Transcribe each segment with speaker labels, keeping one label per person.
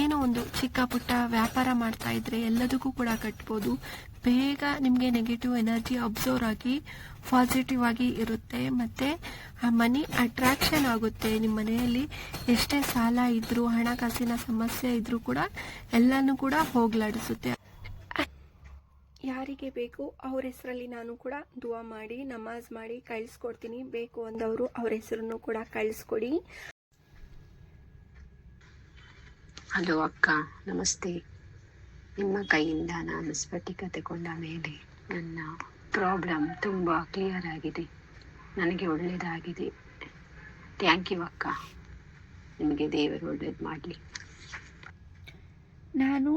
Speaker 1: ಏನೋ ಒಂದು ಚಿಕ್ಕ ಪುಟ್ಟ ವ್ಯಾಪಾರ ಮಾಡ್ತಾ ಇದ್ರೆ ಎಲ್ಲದಕ್ಕೂ ಕೂಡ ಕಟ್ಬೋದು. ಬೇಗ ನಿಮಗೆ ನೆಗೆಟಿವ್ ಎನರ್ಜಿ ಅಬ್ಸರ್ವ್ ಆಗಿ ಪಾಸಿಟಿವ್ ಆಗಿ ಇರುತ್ತೆ. ಮತ್ತೆ ಮನಿ ಅಟ್ರಾಕ್ಷನ್ ಆಗುತ್ತೆ ನಿಮ್ಮ ಮನೆಯಲ್ಲಿ. ಎಷ್ಟೇ ಸಾಲ ಇದ್ರೂ, ಹಣಕಾಸಿನ ಸಮಸ್ಯೆ ಇದ್ರೂ ಕೂಡ ಎಲ್ಲನೂ ಕೂಡ ಹೋಗ್ಲಾಡಿಸುತ್ತೆ. ಯಾರಿಗೆ ಬೇಕು ಅವ್ರ ಹೆಸರಲ್ಲಿ ನಾನು ಕೂಡ ದುವಾ ಮಾಡಿ, ನಮಾಜ್ ಮಾಡಿ ಕಳಿಸ್ಕೊಡ್ತೀನಿ. ಬೇಕು ಅಂದವರು ಅವ್ರ ಹೆಸರನ್ನು ಕೂಡ ಕಳಿಸ್ಕೊಡಿ.
Speaker 2: ಹಲೋ ಅಕ್ಕ, ನಮಸ್ತೆ. ನಿಮ್ಮ ಕೈಯಿಂದ ನಾನು ಸ್ಫಟಿಕ ತಗೊಂಡ ಮೇಲೆ ನನ್ನ ಪ್ರಾಬ್ಲಮ್ ತುಂಬ ಕ್ಲಿಯರ್ ಆಗಿದೆ. ನನಗೆ ಒಳ್ಳೆಯದಾಗಿದೆ ಥ್ಯಾಂಕ್ ಯು ಅಕ್ಕ. ನಿಮಗೆ ದೇವರು ಒಳ್ಳೇದು ಮಾಡಲಿ.
Speaker 1: ನಾನು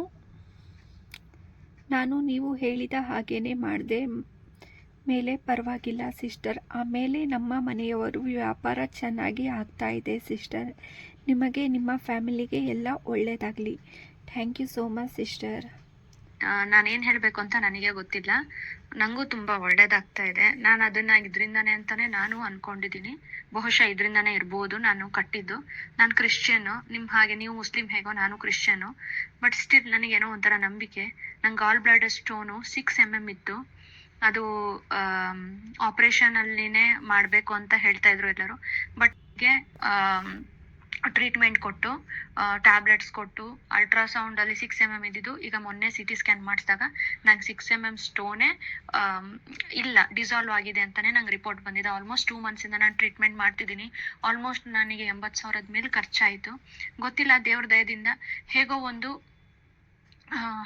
Speaker 1: ನಾನು ನೀವು ಹೇಳಿದ ಹಾಗೇನೆ ಮಾಡಿದೆ. ಮೇಲೆ ಪರವಾಗಿಲ್ಲ ಸಿಸ್ಟರ್ ಆಮೇಲೆ ನಮ್ಮ ಮನೆಯವರು ವ್ಯಾಪಾರ ಚೆನ್ನಾಗಿ ಆಗ್ತಾ ಇದೆ ಸಿಸ್ಟರ್ ನಿಮಗೆ ನಿಮ್ಮ ಫ್ಯಾಮಿಲಿಗೆ ಎಲ್ಲ ಒಳ್ಳೆಯದಾಗಲಿ thank you so much sister
Speaker 3: ನಾನೇನು ಹೇಳಬೇಕು ಅಂತ ನನಗೆ ಗೊತ್ತಿಲ್ಲ. ನನಗೂ ತುಂಬ ಒಳ್ಳೇದಾಗ್ತಾ ಇದೆ. ನಾನು ಅದನ್ನ ಇದರಿಂದನೇ ಅಂತಲೇ ನಾನು ಅಂದ್ಕೊಂಡಿದ್ದೀನಿ ಬಹುಶಃ ಇದರಿಂದನೇ ಇರ್ಬೋದು ನಾನು ಕಟ್ಟಿದ್ದು. ನಾನು ಕ್ರಿಶ್ಚಿಯನ್ನು ನಿಮ್ಮ ಹಾಗೆ ನೀವು ಮುಸ್ಲಿಂ ಹೇಗೋ ನಾನು ಕ್ರಿಶ್ಚಿಯನ್ನು ಬಟ್ ಸ್ಟಿಲ್ ನನಗೇನೋ ಒಂಥರ ನಂಬಿಕೆ. ನಂಗೆ gall bladder stone six M M ಇತ್ತು. ಅದು ಆಪರೇಷನ್ ಅಲ್ಲಿನೇ ಮಾಡಬೇಕು ಅಂತ ಹೇಳ್ತಾ ಇದ್ರು ಎಲ್ಲರೂ. ಬಟ್ ಟ್ರೀಟ್ಮೆಂಟ್ ಕೊಟ್ಟು ಟ್ಯಾಬ್ಲೆಟ್ಸ್ ಕೊಟ್ಟು ಅಲ್ಟ್ರಾಸೌಂಡ್ ಅಲ್ಲಿ ಸಿಕ್ಸ್ ಎಂ ಎಂ ಇದ್ದಿದ್ದು, ಈಗ ಮೊನ್ನೆ ಸಿ ಟಿ ಸ್ಕ್ಯಾನ್ ಮಾಡಿಸಿದಾಗ ನಂಗೆ ಸಿಕ್ಸ್ ಎಂ ಎಂ ಸ್ಟೋನೇ ಇಲ್ಲ ಡಿಸಾಲ್ವ್ ಆಗಿದೆ ಅಂತಾನೆ ನಂಗೆ ರಿಪೋರ್ಟ್ ಬಂದಿದೆ. ಆಲ್ಮೋಸ್ಟ್ ಟೂ ಮಂತ್ಸಿಂದ ನಾನು ಟ್ರೀಟ್ಮೆಂಟ್ ಮಾಡ್ತಿದ್ದೀನಿ. ಆಲ್ಮೋಸ್ಟ್ ನನಗೆ ಎಂಬತ್ತು ಸಾವಿರದ ಮೇಲೆ ಖರ್ಚಾಯಿತು. ಗೊತ್ತಿಲ್ಲ, ದೇವ್ರ ದಯದಿಂದ, ಹೇಗೋ ಒಂದು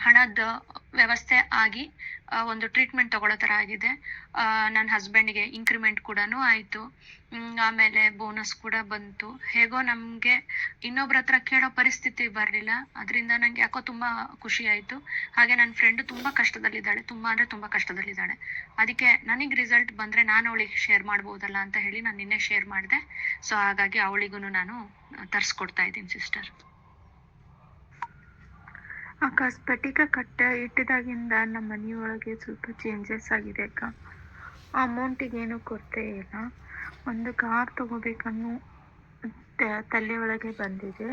Speaker 3: ಹಣದ ವ್ಯವಸ್ಥೆ ಆಗಿ ಒಂದು ಟ್ರೀಟ್ಮೆಂಟ್ ತಗೊಳ್ಳೋ ಥರ ಆಗಿದೆ. ನನ್ನ ಹಸ್ಬೆಂಡ್ಗೆ ಇನ್ಕ್ರಿಮೆಂಟ್ ಕೂಡ ಆಯಿತು. ಆಮೇಲೆ ಬೋನಸ್ ಕೂಡ ಬಂತು. ಹೇಗೋ ನಮಗೆ ಇನ್ನೊಬ್ರ ಹತ್ರ ಕೇಳೋ ಪರಿಸ್ಥಿತಿ ಬರಲಿಲ್ಲ. ಅದರಿಂದ ನಂಗೆ ಯಾಕೋ ತುಂಬ ಖುಷಿ ಆಯಿತು. ಹಾಗೆ ನನ್ನ ಫ್ರೆಂಡ್ ತುಂಬ ಕಷ್ಟದಲ್ಲಿದ್ದಾಳೆ. ತುಂಬ ಅಂದರೆ ತುಂಬ ಕಷ್ಟದಲ್ಲಿದ್ದಾಳೆ. ಅದಕ್ಕೆ ನನಗೆ ರಿಸಲ್ಟ್ ಬಂದರೆ ನಾನು ಅವಳಿಗೆ ಶೇರ್ ಮಾಡ್ಬೋದಲ್ಲ ಅಂತ ಹೇಳಿ ನಾನು ನಿನ್ನೆ ಶೇರ್ ಮಾಡಿದೆ. ಸೊ ಹಾಗಾಗಿ ಅವಳಿಗೂ ನಾನು ತರಿಸ್ಕೊಡ್ತಾ ಇದ್ದೀನಿ ಸಿಸ್ಟರ್
Speaker 4: ಅಕ್ಕ ಸ್ಫಟಿಕ ಕಟ್ಟ ಇಟ್ಟಿದಾಗಿಂದ ನಮ್ಮ ಮನೆಯೊಳಗೆ ಸ್ವಲ್ಪ ಚೇಂಜಸ್ ಆಗಿದೆ ಅಕ್ಕ. ಅಮೌಂಟಿಗೆ ಏನು ಕೊರತೆ ಇಲ್ಲ. ಒಂದು ಕಾರ್ ತಗೋಬೇಕನ್ನೋ ತಲೆ ಒಳಗೆ ಬಂದಿದೆ.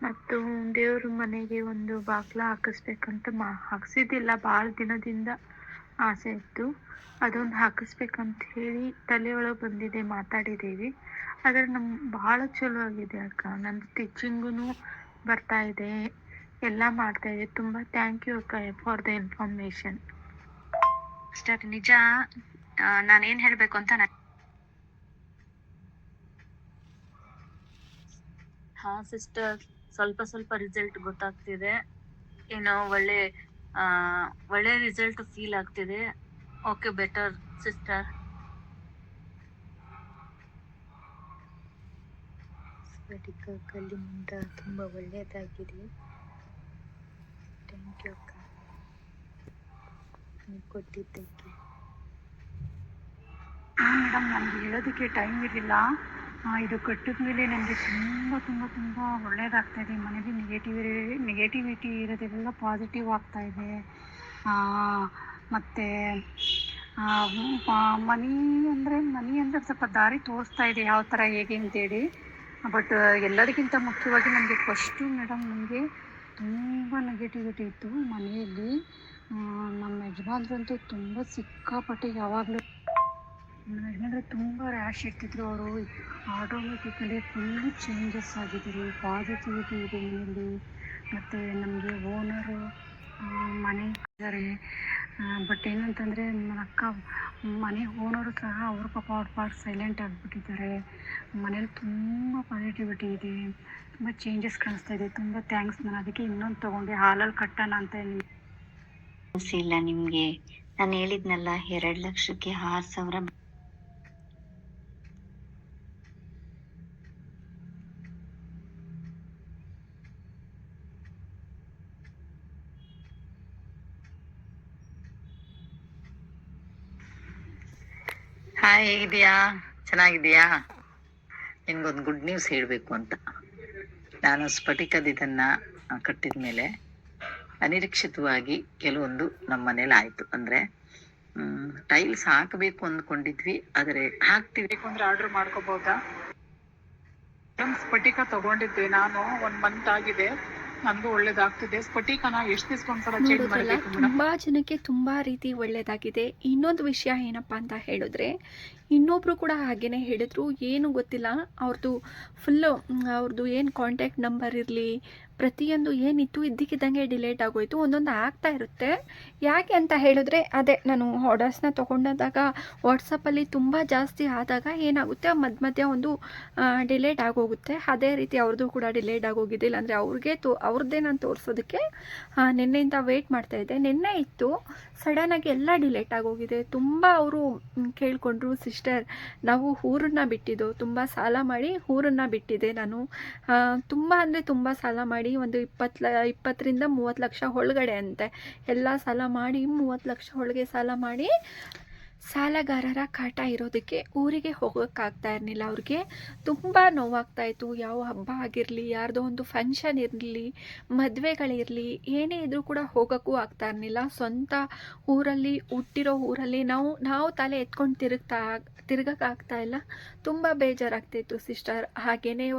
Speaker 4: ಮತ್ತು ದೇವ್ರ ಮನೆಗೆ ಒಂದು ಬಾಗ್ಲ ಹಾಕಿಸ್ಬೇಕಂತ ಮಾ, ಹಾಕ್ಸಿದ್ದಿಲ್ಲ. ಭಾಳ ದಿನದಿಂದ ಆಸೆ ಇತ್ತು. ಅದೊಂದು ಹಾಕಿಸ್ಬೇಕಂತ ಹೇಳಿ ತಲೆ ಒಳಗೆ ಬಂದಿದೆ ಮಾತಾಡಿದ್ದೀವಿ. ಆದರೆ ನಮ್ಮ ಭಾಳ ಚಲೋ ಆಗಿದೆ ಅಕ್ಕ. ನನ್ನ ಸ್ಟಿಚಿಂಗೂ ಬರ್ತಾ ಇದೆ. ಎಲ್ಲ ಮಾಡ್ತಾ ಇದೆ ತುಂಬ ಥ್ಯಾಂಕ್ ಯು ಅಕ್ಕ ಫಾರ್ ದ ಇನ್ಫಾರ್ಮೇಶನ್
Speaker 3: ಸಿಸ್ಟರ್ ನಿಜ ನಾನೇನು ಹೇಳಬೇಕು ಅಂತ ನಾನು
Speaker 5: ಹಾ ಸಿಸ್ಟರ್ ಸ್ವಲ್ಪ ಸ್ವಲ್ಪ ರಿಸಲ್ಟ್ ಗೊತ್ತಾಗ್ತಿದೆ. ಏನೋ ಒಳ್ಳೆ ಆ, ಒಳ್ಳೆ ರಿಸಲ್ಟ್ ಫೀಲ್ ಆಗ್ತಿದೆ. ಓಕೆ ಬೆಟರ್ ಸಿಸ್ಟರ್
Speaker 4: ಸ್ಫಟಿಕ ಕಲ್ಲಿನಿಂದ ತುಂಬ ಒಳ್ಳೆಯದಾಗಿದೆ ಥ್ಯಾಂಕ್ ಕೊಟ್ಟಿದ್ದಕ್ಕೆ.
Speaker 6: ಮೇಡಮ್ ನನಗೆ ಹೇಳೋದಕ್ಕೆ ಟೈಮ್ ಇರಲಿಲ್ಲ. ಇದು ಕಟ್ಟಿದ ಮೇಲೆ ನನಗೆ ತುಂಬ ತುಂಬ ತುಂಬ ಒಳ್ಳೆಯದಾಗ್ತಾ ಇದೆ. ಮನೇಲಿ ನೆಗೆಟಿವ್ ನೆಗೆಟಿವಿಟಿ ಇರೋದೆಲ್ಲ ಪಾಸಿಟಿವ್ ಆಗ್ತಾ ಇದೆ. ಮತ್ತು ಮನಿ ಅಂದರೆ ಮನಿ ಅಂದರೆ ಸ್ವಲ್ಪ ದಾರಿ ತೋರಿಸ್ತಾ ಇದೆ ಯಾವ ಥರ ಹೇಗೆ ಅಂತೇಳಿ. ಬಟ್ ಎಲ್ಲರಿಗಿಂತ ಮುಖ್ಯವಾಗಿ ನನಗೆ ಫಸ್ಟು ಮೇಡಮ್ ನನಗೆ ತುಂಬ ನೆಗೆಟಿವಿಟಿ ಇತ್ತು ಮನೆಯಲ್ಲಿ. ನಮ್ಮ ಯಜಮಾನ್ರಂತೂ ತುಂಬ ಸಿಕ್ಕಾಪಟ್ಟೆ ಯಾವಾಗಲೂ ನಮ್ಮ ಯಜಮಾನ್ರು ತುಂಬ ರ್ಯಾಶ್ ಇರ್ತಿದ್ರು ಅವರು. ಆಟೋಮೆಟಿಕಲಿ ಫುಲ್ಲು ಚೇಂಜಸ್ ಆಗಿದ್ದರು ಪಾಸಿಟಿವಿಟಿ ಇದೆ ಮನೆಯಲ್ಲಿ. ಮತ್ತು ನಮಗೆ ಓನರು ಮನೆ ಇದ್ದಾರೆ. ಬಟ್ ಏನಂತಂದರೆ ನನ್ನ ಅಕ್ಕ, ಮನೆ ಓನರು ಸಹ ಅವ್ರ ಪಾಪ ಅವ್ರ ಪಾಟ್ ಸೈಲೆಂಟ್ ಆಗಿಬಿಟ್ಟಿದ್ದಾರೆ. ಮನೇಲಿ ತುಂಬ ಪಾಸಿಟಿವಿಟಿ ಇದೆ. ತುಂಬ ಚೇಂಜಸ್ ಕಾಣಿಸ್ತಾ ಇದೆ. ತುಂಬ ಥ್ಯಾಂಕ್ಸ್ ನಾನು ಅದಕ್ಕೆ ಇನ್ನೊಂದು ತಗೊಂಡೆ. ಹಾಲಲ್ಲಿ ಕಟ್ಟೋಣ ಅಂತ
Speaker 7: ಇಲ್ಲ ನಿಮಗೆ. ನಾನು ಹೇಳಿದ್ನಲ್ಲ ಎರಡು ಲಕ್ಷಕ್ಕೆ ಆರು ಸಾವಿರ
Speaker 8: ಹಾಯ್ ಹೇಗಿದ್ಯಾ ಚೆನ್ನಾಗಿದ್ಯಾ ನಿನ್ಗೊಂದು ಗುಡ್ ನ್ಯೂಸ್ ಹೇಳಬೇಕು ಅಂತ. ನಾನು ಸ್ಫಟಿಕದ ಇದನ್ನ ಕಟ್ಟಿದ ಮೇಲೆ ಅನಿರೀಕ್ಷಿತವಾಗಿ ಕೆಲವೊಂದು ನಮ್ಮ ಮನೇಲಿ ಆಯ್ತು. ಅಂದ್ರೆ ಟೈಲ್ಸ್ ಹಾಕಬೇಕು ಅಂದ್ಕೊಂಡಿದ್ವಿ, ಆದರೆ ಹಾಕ್ತಿವಿ.
Speaker 6: ಅಂದ್ರೆ ಆರ್ಡರ್ ಮಾಡ್ಕೋಬಹುದಾ ಸ್ಫಟಿಕ ತಗೊಂಡಿದ್ದೆ. ನಾನು ಒನ್ ಮಂತ್ ಆಗಿದೆ. ನನಗೂ ಒಳ್ಳೇದಾಗ್ತಿದೆ. ಸ್ಫಟಿಕನ ಎಷ್ಟು ದಿವಸಕ್ಕೊಂದ್ಸಲ ಚೇಂಜ್ ಮಾಡಬೇಕು
Speaker 1: ತುಂಬಾ ಜನಕ್ಕೆ ತುಂಬಾ ರೀತಿ ಒಳ್ಳೇದಾಗಿದೆ. ಇನ್ನೊಂದು ವಿಷಯ ಏನಪ್ಪಾ ಅಂತ ಹೇಳಿದ್ರೆ ಇನ್ನೊಬ್ರು ಕೂಡ ಹಾಗೇನೆ ಹೇಳಿದ್ರು. ಏನು ಗೊತ್ತಿಲ್ಲ. ಅವ್ರದ್ದು ಫುಲ್ಲು ಅವ್ರದ್ದು ಏನು ಕಾಂಟ್ಯಾಕ್ಟ್ ನಂಬರ್ ಇರಲಿ ಪ್ರತಿಯೊಂದು ಏನಿತ್ತು ಇದ್ದಕ್ಕಿದ್ದಂಗೆ ಡಿಲೇಟ್ ಆಗೋಯ್ತು, ಒಂದೊಂದು ಆಗ್ತಾ ಇರುತ್ತೆ. ಯಾಕೆ ಅಂತ ಹೇಳಿದ್ರೆ, ಅದೇ ನಾನು ಆರ್ಡರ್ಸ್ನ ತೊಗೊಂಡಾಗ ವಾಟ್ಸಪ್ಪಲ್ಲಿ ತುಂಬ ಜಾಸ್ತಿ ಆದಾಗ ಏನಾಗುತ್ತೆ, ಮಧ್ಯ ಮಧ್ಯ ಒಂದು ಡಿಲೇಟ್ ಆಗೋಗುತ್ತೆ. ಅದೇ ರೀತಿ ಅವ್ರದ್ದು ಕೂಡ ಡಿಲೇಟ್ ಆಗೋಗಿದೆ ಇಲ್ಲಾಂದರೆ ಅವ್ರಿಗೆ ತೋ, ಅವ್ರದ್ದೇ ನಾನು ತೋರಿಸೋದಕ್ಕೆ ನಿನ್ನೆಯಿಂದ ವೆಯ್ಟ್ ಮಾಡ್ತಾ ಇದ್ದೆ. ನಿನ್ನೆ ಇತ್ತು ಸಡನ್ನಾಗಿ ಎಲ್ಲ ಡಿಲೇಟ್ ಆಗೋಗಿದೆ. ತುಂಬ ಅವರು ಕೇಳಿಕೊಂಡ್ರು ಸಿಸ್ಟರ್ ನಾವು ಊರನ್ನ ಬಿಟ್ಟಿದ್ದು, ತುಂಬ ಸಾಲ ಮಾಡಿ ಊರನ್ನ ಬಿಟ್ಟಿದ್ದೆ ನಾನು. ತುಂಬ ಅಂದರೆ ತುಂಬ ಸಾಲ ಮಾಡಿ ಒಂದು ಇಪ್ಪತ್ತು ಲ, ಇಪ್ಪತ್ತರಿಂದ ಮೂವತ್ತು ಲಕ್ಷ ಒಳಗಡೆ ಅಂತೆ. ಎಲ್ಲ ಸಾಲ ಮಾಡಿ, ಮೂವತ್ತು ಲಕ್ಷ ಒಳಗೆ ಸಾಲ ಮಾಡಿ ಸಾಲಗಾರರ ಕಾಟ ಇರೋದಕ್ಕೆ ಊರಿಗೆ ಹೋಗೋಕ್ಕಾಗ್ತಾ ಇರಲಿಲ್ಲ ಅವ್ರಿಗೆ. ತುಂಬ ನೋವಾಗ್ತಾ ಇತ್ತು. ಯಾವ ಹಬ್ಬ ಆಗಿರಲಿ, ಯಾರ್ದೋ ಒಂದು ಫಂಕ್ಷನ್ ಇರಲಿ, ಮದುವೆಗಳಿರಲಿ, ಏನೇ ಇದ್ರೂ ಕೂಡ ಹೋಗೋಕ್ಕೂ ಆಗ್ತಾ ಇರಲಿಲ್ಲ. ಸ್ವಂತ ಊರಲ್ಲಿ, ಹುಟ್ಟಿರೋ ಊರಲ್ಲಿ ನಾವು ನಾವು ತಲೆ ಎತ್ಕೊಂಡು ತಿರುಗ್ತಾ ತಿರುಗಕ್ಕಾಗ್ತಾ ಇಲ್ಲ. ತುಂಬ ಬೇಜಾರಾಗ್ತಾಯಿತ್ತು ಸಿಸ್ಟರ್ ಹಾಗೇನೇ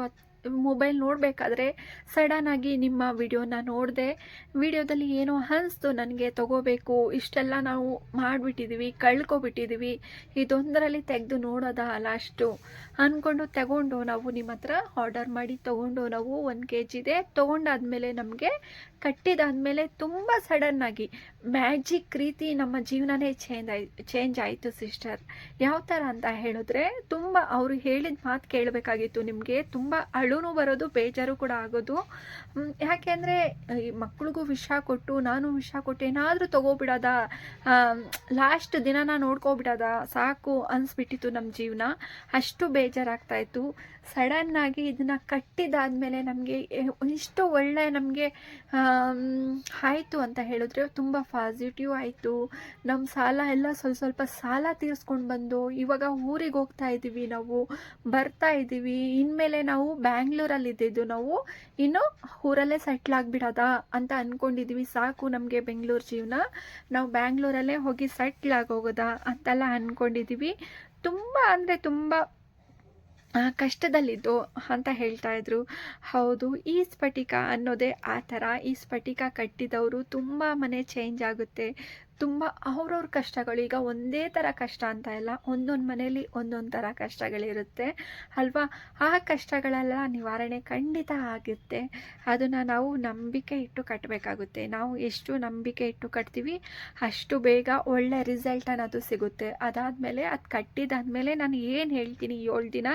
Speaker 1: ಮೊಬೈಲ್ ನೋಡಬೇಕಾದ್ರೆ ಸಡನ್ನಾಗಿ ನಿಮ್ಮ ವಿಡಿಯೋನ ನೋಡಿದೆ ವಿಡಿಯೋದಲ್ಲಿ ಏನೋ ಅನಿಸ್ತು ನನಗೆ ತಗೋಬೇಕು, ಇಷ್ಟೆಲ್ಲ ನಾವು ಮಾಡಿಬಿಟ್ಟಿದ್ದೀವಿ ಕಳ್ಕೊಬಿಟ್ಟಿದ್ದೀವಿ ಇದೊಂದರಲ್ಲಿ ತೆಗೆದು ನೋಡೋದ ಲಾಸ್ಟು ಅಂದ್ಕೊಂಡು ತಗೊಂಡು ನಾವು ನಿಮ್ಮ ಹತ್ರ ಆರ್ಡರ್ ಮಾಡಿ ತೊಗೊಂಡು ನಾವು ಒಂದು ಕೆ ಜಿದೆ ತೊಗೊಂಡಾದ್ಮೇಲೆ ನಮಗೆ ಕಟ್ಟಿದಾದ್ಮೇಲೆ ತುಂಬ ಸಡನ್ನಾಗಿ ಮ್ಯಾಜಿಕ್ ರೀತಿ ನಮ್ಮ ಜೀವನನೇ ಚೇಂಜ್ ಆಯ್ತು ಚೇಂಜ್ ಆಯಿತು ಸಿಸ್ಟರ್ ಯಾವ ಥರ ಅಂತ ಹೇಳಿದ್ರೆ ತುಂಬ ಅವರು ಹೇಳಿದ ಮಾತು ಕೇಳಬೇಕಾಗಿತ್ತು ನಿಮಗೆ, ತುಂಬ ಅಳುನು ಬರೋದು ಬೇಜಾರು ಕೂಡ ಆಗೋದು. ಯಾಕೆಂದರೆ ಮಕ್ಳಿಗೂ ವಿಷ ಕೊಟ್ಟು, ನಾನು ವಿಷ ಕೊಟ್ಟು ಏನಾದರೂ ತಗೋಬಿಡೋದ? ಲಾಸ್ಟ್ ದಿನನ ನೋಡ್ಕೊಬಿಡೋದ? ಸಾಕು ಅನಿಸ್ಬಿಟ್ಟಿತ್ತು ನಮ್ಮ ಜೀವನ. ಅಷ್ಟು ಬೇಜಾರಾಗ್ತಾ ಇತ್ತು ಸಡನ್ನಾಗಿ ಇದನ್ನು ಕಟ್ಟಿದಾದ್ಮೇಲೆ ನಮಗೆ ಇಷ್ಟು ಒಳ್ಳೆ ನಮಗೆ ಆಯಿತು ಅಂತ ಹೇಳಿದ್ರೆ ತುಂಬ ಪಾಸಿಟಿವ್ ಆಯಿತು. ನಮ್ಮ ಸಾಲ ಎಲ್ಲ ಸ್ವಲ್ಪ ಸ್ವಲ್ಪ ಸಾಲ ತೀರಿಸ್ಕೊಂಡು ಬಂದು, ಇವಾಗ ಊರಿಗೆ ಹೋಗ್ತಾ ಇದ್ದೀವಿ ನಾವು, ಬರ್ತಾ ಇದ್ದೀವಿ ಇನ್ಮೇಲೆ ನಾವು ಬ್ಯಾಂಗ್ಳೂರಲ್ಲಿ ಇದ್ದಿದ್ದು ನಾವು, ಇನ್ನು ಊರಲ್ಲೇ ಸೆಟ್ಲ್ ಆಗಿಬಿಡೋದಾ ಅಂತ ಅಂದ್ಕೊಂಡಿದ್ವಿ ಸಾಕು ನಮಗೆ ಬೆಂಗಳೂರು ಜೀವನ. ನಾವು ಬ್ಯಾಂಗ್ಳೂರಲ್ಲೇ ಹೋಗಿ ಸೆಟ್ಲ್ ಆಗೋಗೋದಾ ಅಂತೆಲ್ಲ ಅಂದ್ಕೊಂಡಿದ್ದೀವಿ ತುಂಬ ಅಂದರೆ ತುಂಬ ಕಷ್ಟದಲ್ಲಿದ್ದು ಅಂತ ಹೇಳ್ತಾ ಇದ್ರು. ಹೌದು, ಈ ಸ್ಫಟಿಕ ಅನ್ನೋದೇ ಆ ಥರ. ಈ ಸ್ಫಟಿಕ ಕಟ್ಟಿದವರು ತುಂಬ ಮನೆ ಚೇಂಜ್ ಆಗುತ್ತೆ. ತುಂಬ ಅವ್ರವ್ರ ಕಷ್ಟಗಳು, ಈಗ ಒಂದೇ ಥರ ಕಷ್ಟ ಅಂತ ಇಲ್ಲ, ಒಂದೊಂದು ಮನೇಲಿ ಒಂದೊಂದು ಥರ ಕಷ್ಟಗಳಿರುತ್ತೆ. ಅಲ್ವಾ? ಆ ಕಷ್ಟಗಳೆಲ್ಲ ನಿವಾರಣೆ ಖಂಡಿತ ಆಗುತ್ತೆ. ಅದನ್ನು ನಾವು ನಂಬಿಕೆ ಇಟ್ಟು ಕಟ್ಟಬೇಕಾಗುತ್ತೆ ನಾವು ಎಷ್ಟು ನಂಬಿಕೆ ಇಟ್ಟು ಕಟ್ತೀವಿ, ಅಷ್ಟು ಬೇಗ ಒಳ್ಳೆ ರಿಸಲ್ಟ್ ಅನ್ನೋದು ಸಿಗುತ್ತೆ. ಅದಾದಮೇಲೆ ಅದು ಕಟ್ಟಿದಾದ್ಮೇಲೆ ನಾನು ಏನು ಹೇಳ್ತೀನಿ ಏಳು ದಿನ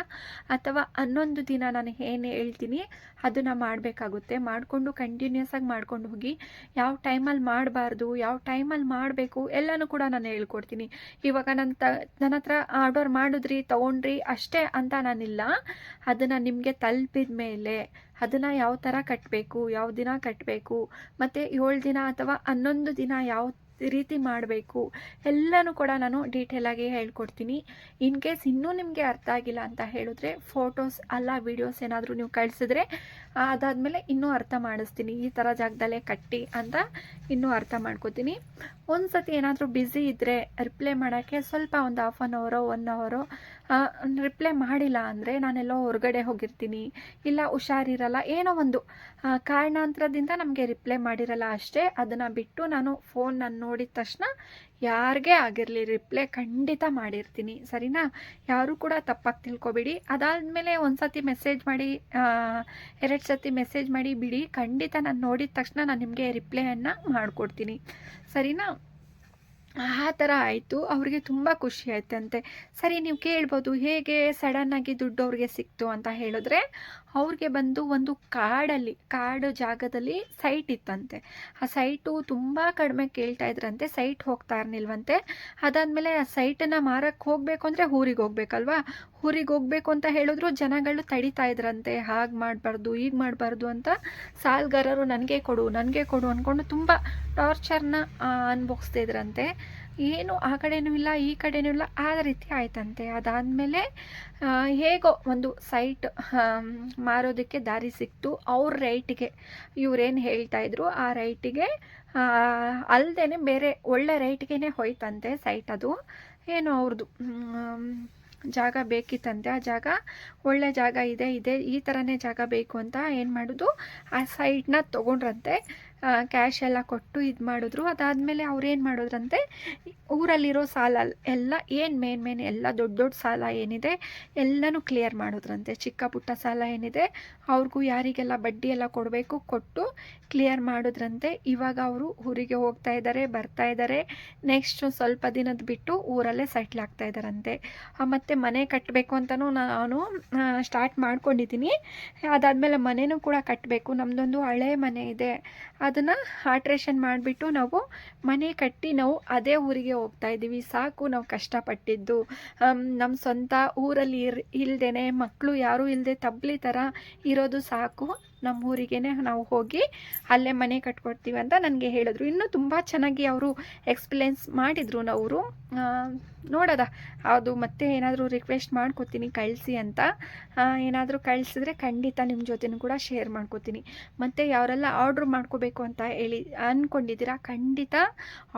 Speaker 1: ಅಥವಾ ಹನ್ನೊಂದು ದಿನ ನಾನು ಏನು ಹೇಳ್ತೀನಿ ಅದನ್ನು ಮಾಡಬೇಕಾಗುತ್ತೆ. ಮಾಡಿಕೊಂಡು ಕಂಟಿನ್ಯೂಸ್ ಆಗಿ ಮಾಡ್ಕೊಂಡು ಹೋಗಿ, ಯಾವ ಟೈಮಲ್ಲಿ ಮಾಡಬಾರ್ದು, ಯಾವ ಟೈಮಲ್ಲಿ ಮಾಡಬೇಕು, ಎಲ್ಲನೂ ಕೂಡ ನಾನು ಹೇಳ್ಕೊಡ್ತೀನಿ. ಇವಾಗ ನನ್ನ ತ ನನ್ನ ಹತ್ರ ಆರ್ಡರ್ ಮಾಡಿದ್ರಿ, ತೊಗೊಂಡ್ರಿ, ಅಷ್ಟೇ ಅಂತ ನಾನಿಲ್ಲ. ಅದನ್ನು ನಿಮಗೆ ತಲುಪಿದ ಮೇಲೆ, ಅದನ್ನು ಯಾವ ಥರ ಕಟ್ಟಬೇಕು ಯಾವ ದಿನ ಕಟ್ಟಬೇಕು ಮತ್ತು ಏಳು ದಿನ ಅಥವಾ ಹನ್ನೊಂದು ದಿನ ಯಾವ ರೀತಿ ಮಾಡಬೇಕು. ಎಲ್ಲನೂ ಕೂಡ ನಾನು ಡೀಟೇಲಾಗಿ ಹೇಳ್ಕೊಡ್ತೀನಿ. ಇನ್ ಕೇಸ್ ಇನ್ನೂ ನಿಮಗೆ ಅರ್ಥ ಆಗಿಲ್ಲ ಅಂತ ಹೇಳಿದ್ರೆ ಫೋಟೋಸ್ ಅಲ್ಲ ವೀಡಿಯೋಸ್ ಏನಾದರೂ ನೀವು ಕಳಿಸಿದ್ರೆ ಅದಾದಮೇಲೆ ಇನ್ನೂ ಅರ್ಥ ಮಾಡಿಸ್ತೀನಿ. ಈ ಥರ ಜಾಗದಲ್ಲೇ ಕಟ್ಟಿ ಅಂತ ಇನ್ನೂ ಅರ್ಥ ಮಾಡ್ಕೋತೀನಿ. ಒಂದು ಸತಿ ಏನಾದರೂ ಬ್ಯುಸಿ ಇದ್ದರೆ ರಿಪ್ಲೈ ಮಾಡೋಕ್ಕೆ ಸ್ವಲ್ಪ ಒಂದು ಹಾಫ್ ಆನ್ ಅವರೋ ಒನ್ ಅವರೋ ರಿಪ್ಲೈ ಮಾಡಿಲ್ಲ ಅಂದರೆ ನಾನೆಲ್ಲೋ ಹೊರಗಡೆ ಹೋಗಿರ್ತೀನಿ, ಇಲ್ಲ ಹುಷಾರಿರಲ್ಲ, ಏನೋ ಒಂದು ಕಾರಣಾಂತರದಿಂದ ನಮಗೆ ರಿಪ್ಲೈ ಮಾಡಿರಲ್ಲ ಅಷ್ಟೇ. ಅದನ್ನು ಬಿಟ್ಟು ನಾನು ಫೋನ್ ನಾನು ನೋಡಿದ ತಕ್ಷಣ ಯಾರಿಗೇ ಆಗಿರಲಿ ರಿಪ್ಲೈ ಖಂಡಿತ ಮಾಡಿರ್ತೀನಿ, ಸರಿನಾ? ಯಾರೂ ಕೂಡ ತಪ್ಪಾಗಿ ತಿಳ್ಕೊಬೇಡಿ. ಅದಾದಮೇಲೆ ಒಂದು ಸತಿ ಮೆಸೇಜ್ ಮಾಡಿ ಎರಡು ಸತಿ ಮೆಸೇಜ್ ಮಾಡಿ, ಬಿಡಿ, ಖಂಡಿತ ನಾನು ನೋಡಿದ ತಕ್ಷಣ ನಾನು ನಿಮಗೆ ರಿಪ್ಲೈಯನ್ನು ಮಾಡಿಕೊಡ್ತೀನಿ, ಸರಿನಾ? ಆ ಥರ ಆಯಿತು. ಅವ್ರಿಗೆ ತುಂಬ ಖುಷಿ ಆಯ್ತಂತೆ. ಸರಿ, ನೀವು ಕೇಳ್ಬೋದು, ಹೇಗೆ ಸಡನ್ನಾಗಿ ದುಡ್ಡು ಅವ್ರಿಗೆ ಸಿಕ್ತು ಅಂತ ಹೇಳಿದ್ರೆ ಅವ್ರಿಗೆ ಬಂದು ಒಂದು ಕಾಡಲ್ಲಿ, ಕಾಡು ಜಾಗದಲ್ಲಿ ಸೈಟ್ ಇತ್ತಂತೆ. ಆ ಸೈಟು ತುಂಬ ಕಡಿಮೆ ಕೇಳ್ತಾ ಇದ್ರಂತೆ ಸೈಟ್ ಹೋಗ್ತಾ ಇರ್ನಿಲ್ವಂತೆ. ಅದಾದಮೇಲೆ ಆ ಸೈಟನ್ನು ಮಾರಕ್ಕೆ ಹೋಗಬೇಕು ಅಂದರೆ ಊರಿಗೆ ಹೋಗ್ಬೇಕಲ್ವಾ? ಊರಿಗೆ ಹೋಗ್ಬೇಕು ಅಂತ ಹೇಳಿದ್ರು ಜನಗಳು ತಡಿತಾ ಇದ್ರಂತೆ. ಹಾಗೆ ಮಾಡಬಾರ್ದು ಈಗ ಮಾಡಬಾರ್ದು ಅಂತ ಸಾಲ್ಗಾರರು ನನಗೆ ಕೊಡು ನನಗೆ ಕೊಡು ಅಂದ್ಕೊಂಡು ತುಂಬ ಟಾರ್ಚರ್ನ ಅನ್ಭೋಗಿಸ್ತಿದ್ರಂತೆ ಏನು ಆ ಕಡೆನೂ ಇಲ್ಲ, ಈ ಕಡೆನೂ ಇಲ್ಲ, ಆ ರೀತಿ ಆಯ್ತಂತೆ. ಅದಾದಮೇಲೆ ಹೇಗೋ ಒಂದು ಸೈಟ್ ಮಾರೋದಕ್ಕೆ ದಾರಿ ಸಿಕ್ತು. ಅವ್ರ ರೈಟಿಗೆ ಇವ್ರೇನು ಹೇಳ್ತಾಯಿದ್ರು ಆ ರೈಟಿಗೆ ಅಲ್ಲದೆ ಬೇರೆ ಒಳ್ಳೆ ರೈಟ್ಗೆ ಹೋಯ್ತಂತೆ ಸೈಟ್ ಅದು. ಏನು ಅವ್ರದ್ದು ಜಾಗ ಬೇಕಿತ್ತಂತೆ. ಆ ಜಾಗ ಒಳ್ಳೆ ಜಾಗ ಇದೆ ಇದೆ, ಈ ಥರನೇ ಜಾಗ ಬೇಕು ಅಂತ ಏನು ಮಾಡೋದು? ಆ ಸೈಟ್ನ ತೊಗೊಂಡ್ರಂತೆ. ಕ್ಯಾಶ್ ಎಲ್ಲ ಕೊಟ್ಟು ಇದು ಮಾಡಿದ್ರು. ಅದಾದಮೇಲೆ ಏನು ಮಾಡಿದ್ರಂತೆ, ಊರಲ್ಲಿರೋ ಸಾಲ ಎಲ್ಲ ಏನು ಮೇನ್ ಮೇನ್ ಎಲ್ಲ ದೊಡ್ಡ ದೊಡ್ಡ ಸಾಲ ಏನಿದೆ, ಎಲ್ಲನೂ ಕ್ಲಿಯರ್ ಮಾಡೋದ್ರಂತೆ. ಚಿಕ್ಕ ಪುಟ್ಟ ಸಾಲ ಏನಿದೆ, ಅವ್ರಿಗೂ ಯಾರಿಗೆಲ್ಲ ಬಡ್ಡಿ ಎಲ್ಲ ಕೊಡಬೇಕು ಕೊಟ್ಟು ಕ್ಲಿಯರ್ ಮಾಡೋದ್ರಂತೆ. ಇವಾಗ ಅವರು ಊರಿಗೆ ಹೋಗ್ತಾ ಇದ್ದಾರೆ ಬರ್ತಾ ಇದ್ದಾರೆ ನೆಕ್ಸ್ಟ್ ಸ್ವಲ್ಪ ದಿನದ ಬಿಟ್ಟು ಊರಲ್ಲೇ ಸೆಟ್ಲ್ ಆಗ್ತಾ ಇದ್ದಾರಂತೆ ಮತ್ತು ಮನೆ ಕಟ್ಟಬೇಕು ಅಂತಲೂ ನಾನು ಸ್ಟಾರ್ಟ್ ಮಾಡ್ಕೊಂಡಿದ್ದೀನಿ ಅದಾದಮೇಲೆ ಮನೆಯೂ ಕೂಡ ಕಟ್ಟಬೇಕು ನಮ್ಮದೊಂದು ಹಳೆ ಮನೆ ಇದೆ. ಅದನ್ನು ಆಲ್ಟ್ರೇಷನ್ ಮಾಡಿಬಿಟ್ಟು ನಾವು ಮನೆ ಕಟ್ಟಿ ನಾವು ಅದೇ ಊರಿಗೆ ಹೋಗ್ತಾ ಇದ್ದೀವಿ. ಸಾಕು ನಾವು ಕಷ್ಟಪಟ್ಟಿದ್ದು. ನಮ್ಮ ಸ್ವಂತ ಊರಲ್ಲಿ ಇರ್ ಇಲ್ದೇ ಮಕ್ಕಳು ಯಾರೂ ಇಲ್ಲದೆ ತಬ್ಲಿ ಥರ ಇರೋದು ಸಾಕು. ನಮ್ಮ ಊರಿಗೇ ನಾವು ಹೋಗಿ ಅಲ್ಲೇ ಮನೆ ಕಟ್ಕೊಡ್ತೀವಿ ಅಂತ ನನಗೆ ಹೇಳಿದ್ರು. ಇನ್ನೂ ತುಂಬ ಚೆನ್ನಾಗಿ ಅವರು ಎಕ್ಸ್ಪ್ಲೇನ್ಸ್ ಮಾಡಿದರು ಅವರು ನೋಡೋದ? ಅದು ಮತ್ತೆ ಏನಾದರೂ ರಿಕ್ವೆಸ್ಟ್ ಮಾಡ್ಕೋತೀನಿ, ಕಳಿಸಿ ಅಂತ. ಏನಾದರೂ ಕಳಿಸಿದ್ರೆ ಖಂಡಿತ ನಿಮ್ಮ ಜೊತೆನೂ ಕೂಡ ಶೇರ್ ಮಾಡ್ಕೋತೀನಿ. ಮತ್ತು ಯಾರೆಲ್ಲ ಆರ್ಡ್ರ್ ಮಾಡ್ಕೋಬೇಕು ಅಂತ ಹೇಳಿ ಅಂದ್ಕೊಂಡಿದ್ದೀರಾ ಖಂಡಿತ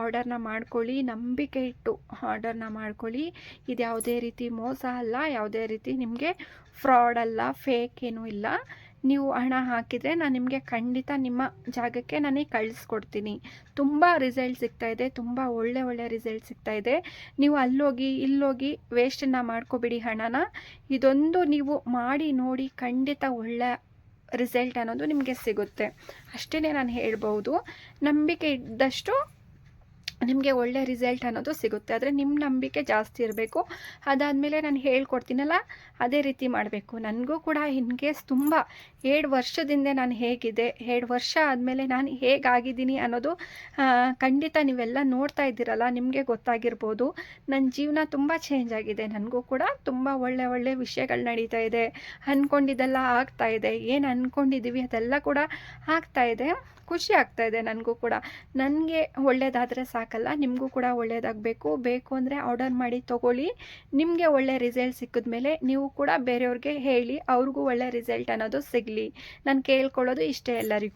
Speaker 1: ಆರ್ಡರ್ನ ಮಾಡ್ಕೊಳ್ಳಿ. ನಂಬಿಕೆ ಇಟ್ಟು ಆರ್ಡರ್ನ ಮಾಡ್ಕೊಳ್ಳಿ. ಇದು ಯಾವುದೇ ರೀತಿ ಮೋಸ ಅಲ್ಲ, ಯಾವುದೇ ರೀತಿ ನಿಮಗೆ ಫ್ರಾಡ್ ಅಲ್ಲ ಫೇಕ್ ಏನೂ ಇಲ್ಲ. ನೀವು ಹಣ ಹಾಕಿದರೆ ನಾನು ನಿಮಗೆ ಖಂಡಿತ ನಿಮ್ಮ ಜಾಗಕ್ಕೆ ನನಗೆ ಕಳಿಸ್ಕೊಡ್ತೀನಿ. ತುಂಬ ರಿಸಲ್ಟ್ ಸಿಗ್ತಾ ಇದೆ, ತುಂಬ ಒಳ್ಳೆ ಒಳ್ಳೆ ರಿಸಲ್ಟ್ ಸಿಗ್ತಾ ಇದೆ. ನೀವು ಅಲ್ಲೋಗಿ, ಇಲ್ಲೋಗಿ ವೇಸ್ಟನ್ನು ಮಾಡ್ಕೋಬಿಡಿ ಹಣನ. ಇದೊಂದು ನೀವು ಮಾಡಿ, ನೋಡಿ ಖಂಡಿತ ಒಳ್ಳೆ ರಿಸಲ್ಟ್ ಅನ್ನೋದು ನಿಮಗೆ ಸಿಗುತ್ತೆ. ಅಷ್ಟೇ ನಾನು ಹೇಳ್ಬೋದು ನಂಬಿಕೆ ಇದ್ದಷ್ಟು ನಿಮಗೆ ಒಳ್ಳೆ ರಿಸಲ್ಟ್ ಅನ್ನೋದು ಸಿಗುತ್ತೆ. ಆದರೆ ನಿಮ್ಮ ನಂಬಿಕೆ ಜಾಸ್ತಿ ಇರಬೇಕು. ಅದಾದಮೇಲೆ ನಾನು ಹೇಳ್ಕೊಡ್ತೀನಲ್ಲ, ಅದೇ ರೀತಿ ಮಾಡಬೇಕು. ನನಗೂ ಕೂಡ ಇನ್ ಕೇಸ್ ತುಂಬ ಏಳು ವರ್ಷದಿಂದ ನಾನು ಹೇಗಿದೆ ಎರಡು ವರ್ಷ ಆದಮೇಲೆ ನಾನು ಹೇಗಾಗಿದ್ದೀನಿ ಅನ್ನೋದು ಖಂಡಿತ ನೀವೆಲ್ಲ ನೋಡ್ತಾ ಇದ್ದೀರಲ್ಲ, ನಿಮಗೆ ಗೊತ್ತಾಗಿರ್ಬೋದು. ನನ್ನ ಜೀವನ ತುಂಬ ಚೇಂಜ್ ಆಗಿದೆ, ನನಗೂ ಕೂಡ ತುಂಬ ಒಳ್ಳೆ ಒಳ್ಳೆ ವಿಷಯಗಳು ನಡೀತಾ ಇದೆ ಅಂದ್ಕೊಂಡಿದ್ದೆಲ್ಲ ಆಗ್ತಾ ಇದೆ, ಏನು ಅಂದ್ಕೊಂಡಿದ್ದೀವಿ ಅದೆಲ್ಲ ಕೂಡ ಆಗ್ತಾ ಇದೆ, ಖುಷಿ ಆಗ್ತಾ ಇದೆ ನನಗೂ ಕೂಡ. ನನಗೆ ಒಳ್ಳೆಯದಾದರೆ ಸಾಕಲ್ಲ, ನಿಮಗೂ ಕೂಡ ಒಳ್ಳೆಯದಾಗಬೇಕು ಬೇಕು ಅಂದರೆ ಆರ್ಡರ್ ಮಾಡಿ ತೊಗೊಳ್ಳಿ, ನಿಮಗೆ ಒಳ್ಳೆ ರಿಸಲ್ಟ್ ಸಿಕ್ಕಿದ್ಮೇಲೆ ನೀವು ಕೂಡ ಬೇರೆಯವ್ರಿಗೆ ಹೇಳಿ, ಅವ್ರಿಗೂ ಒಳ್ಳೆ ರಿಸಲ್ಟ್ ಅನ್ನೋದು ಸಿಗಲಿ. ನಾನು ಕೇಳ್ಕೊಳ್ಳೋದು ಇಷ್ಟೇ ಎಲ್ಲರಿಗೂ.